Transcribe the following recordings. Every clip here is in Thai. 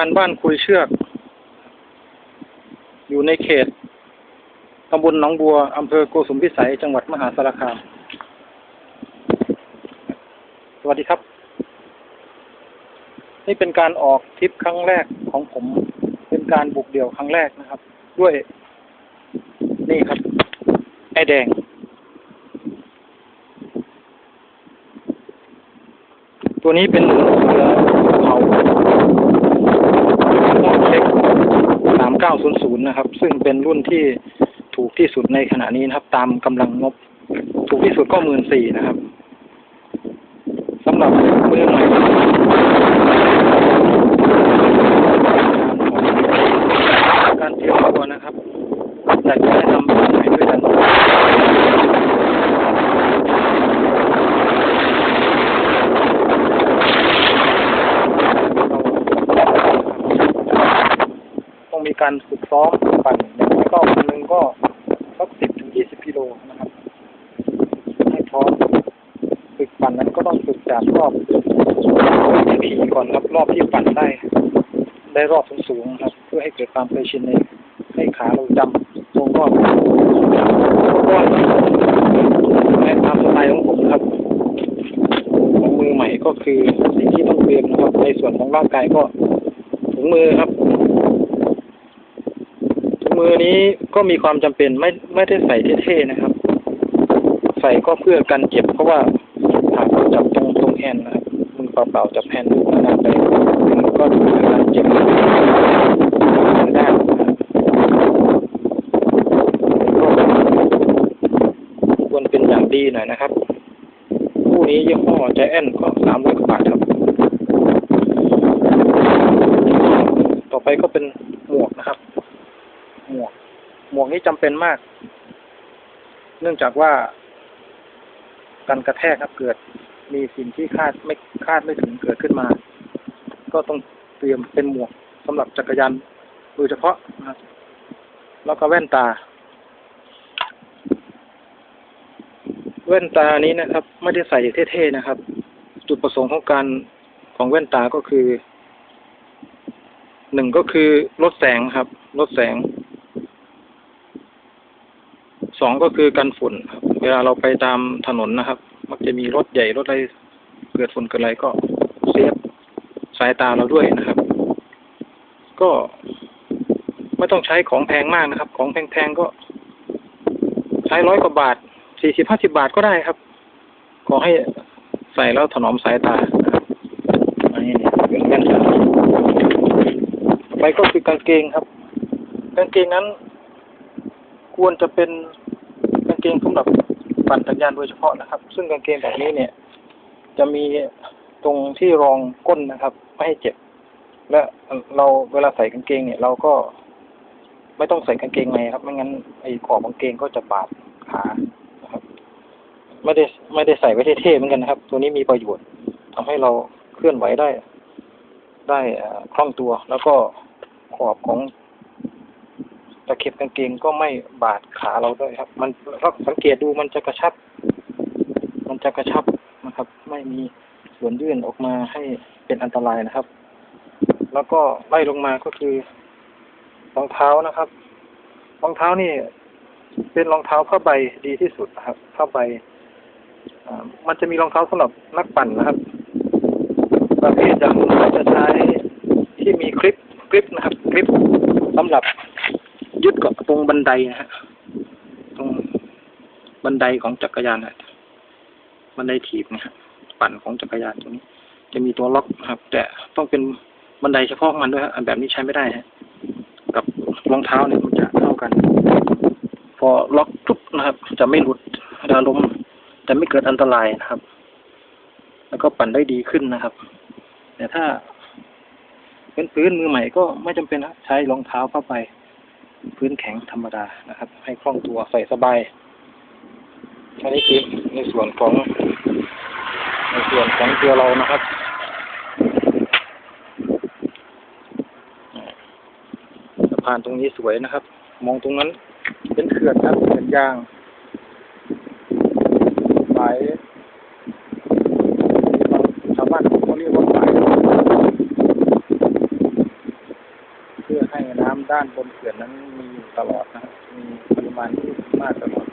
านบ้านคุยเชือก อยู่ในเขตตำบลหนองบัวอำเภอโกสุมพิสัย จังหวัดมหาสารคาม สวัสดีครับ นี่เป็นการออกทริปครั้งแรกของผม เป็นการบุกเดี่ยวครั้งแรกนะครับ ด้วย นี่ครับ ไอแดง ตัวนี้เป็นเสือเขา 900 นะครับ ซึ่งเป็นรุ่นที่ถูกที่สุดในขณะนี้นะครับ ตามกำลังงบ ถูกที่สุดก็หมื่นสี่นะครับสำหรับมือใหม่ การฝึกซ้อมปั่นอย่างน้อยก็วันหนึ่งก็สักสิบถึงยี่สิบกิโลนะครับให้พร้อมฝึกปั่นนั้นก็ต้องฝึกจากรอบที่ผีก่อนครับรอบที่ปั่นได้ ได้รอบสูงๆครับ เพื่อให้เกิดความเคยชินในให้ขาเราจำวงรอบก็ในตามสไตล์ของผมครับของมือใหม่ก็คือสิ่งที่ต้องเตรียมนะครับในส่วนของร่างกายก็ถุงมือครับ มือนี้ก็มีความจำเป็นไม่ไม่ได้ใส่เท่ๆนะครับ ใส่ก็เพื่อกันเจ็บเพราะว่าหากเราจับตรงตรงแฮนนะครับมือเปล่าๆจับแฮนด์นานไปมันก็จะเกิดการเจ็บได้นะครับควรเป็นอย่างดีหน่อยนะครับคู่นี้ยี่ห้อใจแอนก็สามร้อยกว่าบาทครับ ต่อไปก็เป็นหมวกนะครับ หมวก หมวกนี้จำเป็นมาก เนื่องจากว่าการกระแทกครับเกิด มีสิ่งที่คาดไม่คาดไม่ถึงเกิดขึ้นมา ก็ต้องเตรียมเป็นหมวกสำหรับจักรยานโดยเฉพาะนะครับแล้วก็แว่นตา แว่นตานี้นะครับ ไม่ได้ใส่เท่ๆนะครับ จุดประสงค์ของการของแว่นตาก็คือหนึ่งก็คือลดแสงครับ ลดแสง องก็คือกันฝุ่นครับเวลาเราไปตามถนนนะครับ มักจะมีรถใหญ่รถอะไรเกิดฝุ่นเกิดอะไรก็เซฟสายตาเราด้วยนะครับ ก็ไม่ต้องใช้ของแพงมากนะครับ ของแพงๆก็ ใช้ร้อยกว่าบาทสี่สิบห้าสิบาทก็ได้ครับ ขอให้ใส่แล้วถนอมสายตาครับอันนี้เนี่ยเป็นแว่นไปก็คือกางเกงครับ กางเกงนั้นควรจะเป็น เกงสำหรับปั่นจักรยานโดยเฉพาะนะครับ ซึ่งกางเกงแบบนี้เนี่ย จะมีตรงที่รองก้นนะครับ ไม่ให้เจ็บ และเราเวลาใส่กางเกงเนี่ย เราก็ไม่ต้องใส่กางเกงในครับ ไม่งั้นไอ้ขอบกางเกงก็จะบาดขานะครับ ไม่ได้ไม่ได้ใส่ไว้เท่ๆเหมือนกันนะครับ ตัวนี้มีประโยชน์ทำให้เราเคลื่อนไหวได้ ได้คล่องตัว แล้วก็ขอบของ ตะเข็บกางเกงก็ไม่บาดขาเราด้วยครับ มันถ้าสังเกตดูมันจะกระชับ มันจะกระชับนะครับ ไม่มีส่วนยื่นออกมาให้เป็นอันตรายนะครับ แล้วก็ไล่ลงมาก็คือรองเท้านะครับรองเท้านี่ เป็นรองเท้าผ้าใบดีที่สุดนะครับผ้าใบมันจะมีรองเท้าสำหรับนักปั่นนะครับประเภทอย่างจะใช้ที่มีคลิปคลิปนะครับ คลิปสำหรับ ยึดเกาะตรงบันไดนะฮะ ตรงบันไดของจักรยานนะบันไดถีบนะครับปั่นของจักรยานตรงนี้ จะมีตัวล็อกครับ แต่ต้องเป็นบันไดเฉพาะมันด้วยฮะแบบนี้ใช้ไม่ได้ฮะกับรองเท้าเนี่ยมันจะเท่ากัน พอล็อกปุ๊บนะครับ จะไม่หลุดเวลาล้มจะไม่เกิดอันตรายนะครับ แล้วก็ปั่นได้ดีขึ้นนะครับ แต่ถ้าเป็นพื้นมือใหม่ก็ไม่จำเป็นนะใช้รองเท้าเข้าไป พื้นแข็งธรรมดานะครับ ให้คล่องตัวใส่สบายอันนี้คือในส่วนของ ในส่วนของตัวเรานะครับสะพานตรงนี้สวยนะครับ มองตรงนั้นเป็นเขื่อนครับเขื่อนยางฝายชาวบ้านเขาเรียกว่าฝายำ ด้านบนเขื่อนนั้นมีอยู่ตลอดนะครับมีปริมาณที่มากตลอด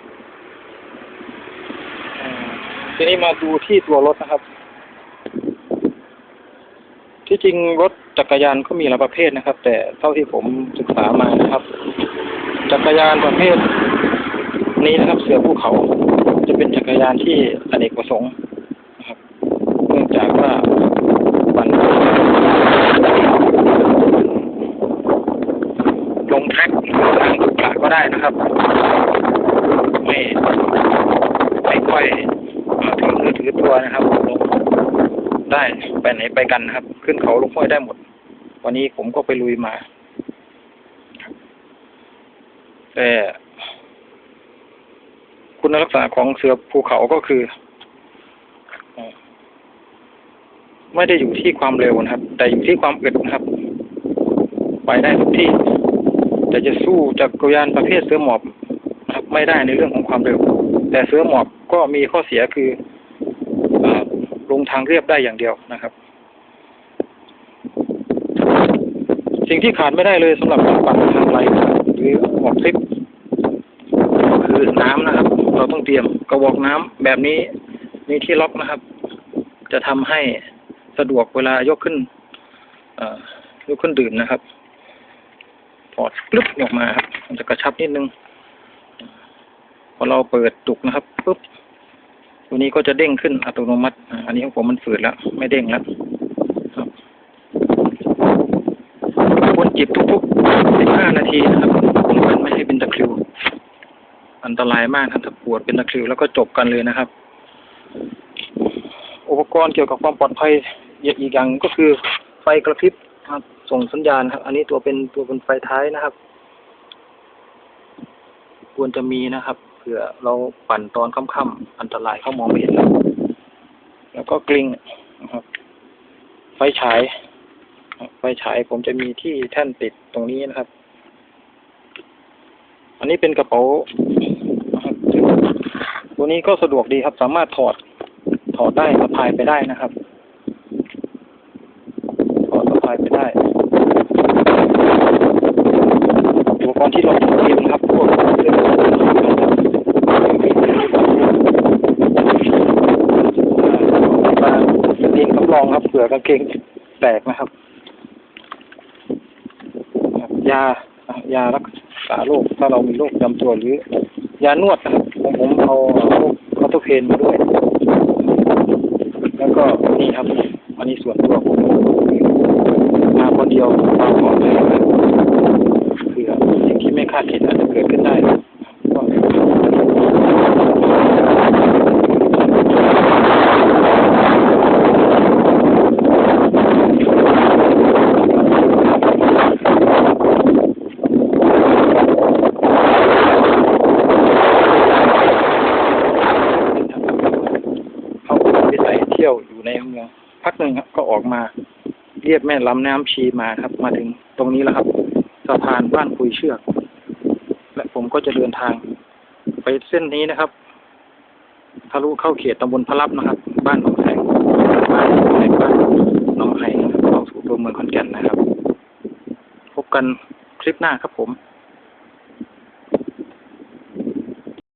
ทีนี้มาดูที่ตัวรถนะครับ ที่จริงรถจักรยานก็มีหลายประเภทนะครับ แต่เท่าที่ผมศึกษามานะครับ จักรยานประเภทนี้นะครับเสือภูเขา จะเป็นจักรยานที่อเนกประสงค์นะครับ เนื่องจากว่ามันลงแทร็กทางขรุขระก็ ได้นะครับ ไม่ไม่ค่อยถือมือถือตัวนะครับลงได้ไปไหนไปกันนะครับ ขึ้นเขาลงห้วยได้หมด วันนี้ผมก็ไปลุยมาแต่คุณลักษณะของเสือภูเขาก็คือ ไม่ได้อยู่ที่ความเร็วนะครับ แต่อยู่ที่ความอึดนะครับ ไปได้ทุกที่ แต่จะสู้จักรยานประเภทเสือหมอบนะครับไม่ได้ในเรื่องของความเร็ว แต่เสือหมอบก็มีข้อเสียคืออลงทางเรียบได้อย่างเดียวนะครับ สิ่งที่ขาดไม่ได้เลยสำหรับการปั่นทางไกลหรือออกทริปคือน้ำนะครับ เราต้องเตรียมกระบอกน้ำแบบนี้มีที่ล็อกนะครับ จะทำให้สะดวกเวลายกขึ้นอยกขึ้นดื่มนะครับ ถอดกลึบออกมาครับ มันจะกระชับนิดนึง พอเราเปิดตุกนะครับปุ๊บตัวนี้ก็จะเด้งขึ้นอัตโนมัติ อันนี้ของผมมันฝืดแล้ว ไม่เด้งแล้วครับควรจิบทุกๆสิบห้านาทีนะครับป้องกันไม่ให้เป็นตะคริว อันตรายมากถ้าปวดเป็นตะคริวแล้วก็จบกันเลยนะครับ อุปกรณ์เกี่ยวกับความปลอดภัยอีกอย่างก็คือไฟกระพริบ ส่งสัญญาณครับ อันนี้ตัวเป็นตัวเป็นไฟท้ายนะครับ ควรจะมีนะครับเผื่อเราปั่นตอนค่ำๆอันตรายเขามองไม่เห็นเราแล้วก็กลิ้งนะครับ ไฟฉาย ไฟฉายผมจะมีที่แท่นติดตรงนี้นะครับ อันนี้เป็นกระเป๋าตัวนี้ก็สะดวกดีครับ สามารถถอดถอดได้สะพายไปได้นะครับ ถอดสะพายไปได้ อุปกรณ์ ที่เราเตรียมครับพวกเรื่องกางเกงสำรองครับเผื่อกางเกงแตกนะครับ ยายารักษาโรคถ้าเรามีโรคจำตัวหรือ ยานวดนะครับผมผมเอาพวกคอตเพนมาด้วย แล้วก็นี่ครับ อันนี้ส่วนตัวผมมาคนเดียวมาก่อนเลยนะครับเผื่อสิ่งที่ไม่คาดคิดอาจจะเกิดขึ้นได้ก็เขาไปใส่เที่ยวอยู่ในเมืองพักหนึ่งครับ ก็ออกมา เรียบแม่ลำน้ำชีมาครับ มาถึงตรงนี้แล้วครับ สะพานบ้านคุยเชือก และผมก็จะเดินทาง ไปเส้นนี้นะครับทะลุเข้าเขตตำบลพระลับนะครับ บ้านหนองแสงบ้านหนองแสงบ้านหนองไห่นะครับเข้าสู่ตัวเมืองขอนแก่นนะครับ พบกันคลิปหน้าครับผม